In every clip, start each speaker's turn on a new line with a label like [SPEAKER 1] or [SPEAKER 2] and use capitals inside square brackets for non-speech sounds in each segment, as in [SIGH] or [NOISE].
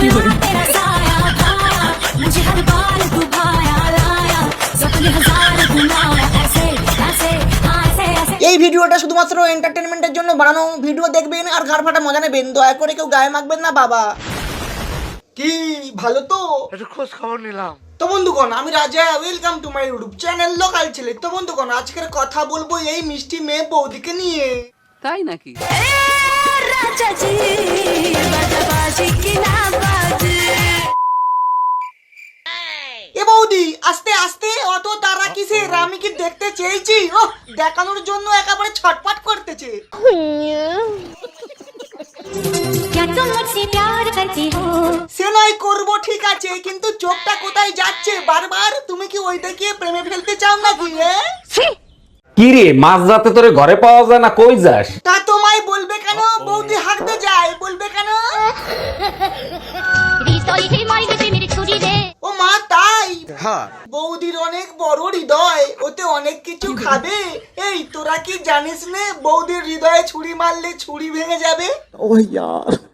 [SPEAKER 1] এই ভিডিওটা শুধুমাত্র এন্টারটেনমেন্টের জন্য বানানো। ভিডিও দেখবেন আর ঘাড় ফাটা মজা নেবেন। দয়া করে কেউ গায়ে মাখবেন না বাবা। কি ভালো তো?
[SPEAKER 2] একটু খোঁজ খবর নিলাম।
[SPEAKER 1] তো বন্ধুগণ আমি Raja welcome to my YouTube channel local ছেলে। তো বন্ধুগণ আজকের কথা বলব এই মিষ্টি মেয়ে বৌদিকে নিয়ে।
[SPEAKER 3] তাই নাকি?
[SPEAKER 4] রাজা জি
[SPEAKER 1] বাজাবাজি কিনা আসতে? অত তারা কিসের? আমি কি দেখতে চেয়েছি? ও দেখানোর জন্য একেবারে ছটপট করতেছে। সে নয় করব ঠিক আছে কিন্তু চোখটা কোথায় যাচ্ছে? বারবার? তুমি কি ওই দেখিয়ে প্রেমে ফেলতে চাও না
[SPEAKER 5] কি রে মাঝ রাতে তোরে ঘরে পাওয়া যায় না কই যাস?
[SPEAKER 1] তা তো তাই বৌদির অনেক বড় হৃদয় ওতে অনেক কিছু খাবে এই তোরা কি জানিস নে বৌদির হৃদয়ে ছুরি মারলে ছুরি ভেঙে যাবে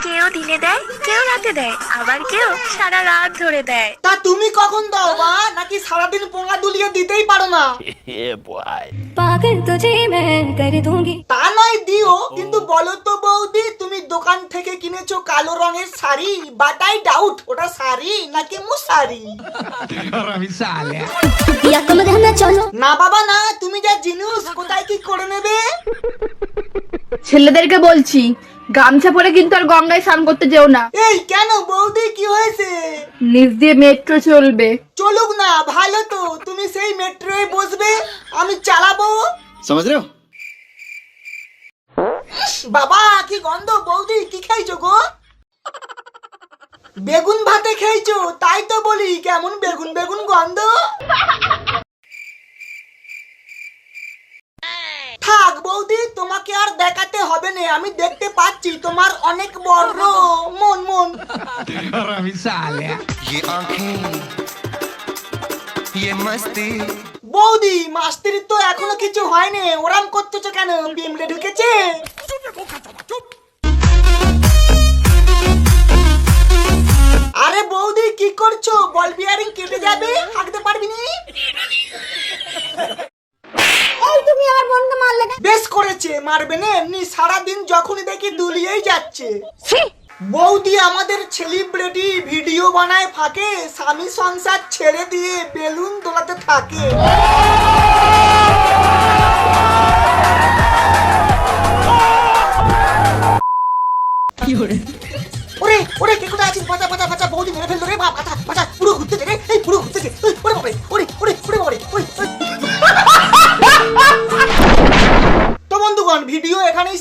[SPEAKER 6] কেউ দিনে দেয় কেউ রাতে দেয় আবার কেউ সারা রাত ধরে দেয়
[SPEAKER 1] তা তুমি কখন দাও মা নাকি সারাদিন পোঙা দুলিয়ে দিতেই পারো না [LAUGHS]
[SPEAKER 4] पागल तुझे मैं कर दूंगी
[SPEAKER 1] তা নয় দিও কিন্তু বলো তো বৌদি তুমি দোকান থেকে কিনেছো কালো রঙের শাড়ি? বাটাই ডাউট ওটা শাড়ি নাকি মুশারি? না বাবা না তুমি যা জিনিস কোথায় কি করে নেবে?
[SPEAKER 6] ছেলেদেরকে বলছি গামছা পরে কিন্তু আর গঙ্গায় স্নান করতে যেও না।
[SPEAKER 1] এই কেন বৌদি কি হয়েছে?
[SPEAKER 6] নিজ দিয়ে মেট্রো চলবে।
[SPEAKER 1] চলুক না ভালো তো তুমি সেই মেট্রোয় বসবে আমি চালাবো।
[SPEAKER 7] সমাজ
[SPEAKER 1] বাবা কি গন্ধ বৌদি। বেগুন ভাতে খেয়েছো? তাই তো বলি, কেমন বেগুন বেগুন গন্ধ? থাক বৌদি, তোমাকে আর দেখাতে হবে না, আমি দেখতে পাচ্ছি তোমার অনেক বড় মন মন। বৌদি মাস্তির তো এখনও কিছু হয়নি, ওরাম করতেছো কেন? বিমলে ঢুকেছে? মারবে না এমনি সারাদিন যখনই দেখি দুলিয়েই যাচ্ছে। বৌদি আমাদের সেলিব্রিটি ভিডিও বানায় ফাঁকে স্বামী সংসার ছেড়ে দিয়ে বেলুন দোলাতে থাকে। ওরে ওরে কে কোথায় আছিস? বাঁচা বাঁচা বাঁচা বৌদি মেরে ফেলতো রে বাঁচা।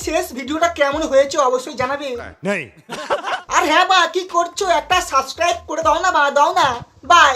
[SPEAKER 1] শেষ ভিডিওটা কেমন হয়েছে অবশ্যই জানাবে। আর হ্যাঁ বা কি করছ? একটা সাবস্ক্রাইব করে দাও না বা দাও না। বাই